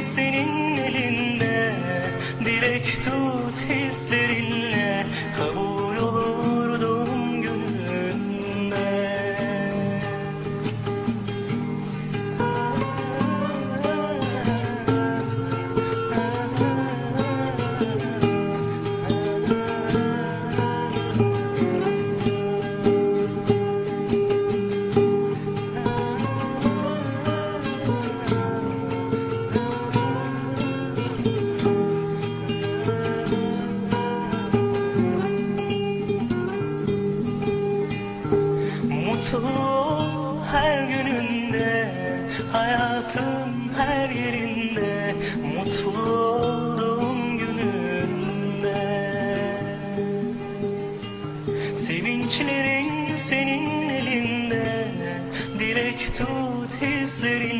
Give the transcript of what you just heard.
senin elinde. Dilek tut hislerinle Hayatın her yerinde Mutlu olduğum gününde. Sevinçlerin senin elinde Dilek tut hislerinle Kabul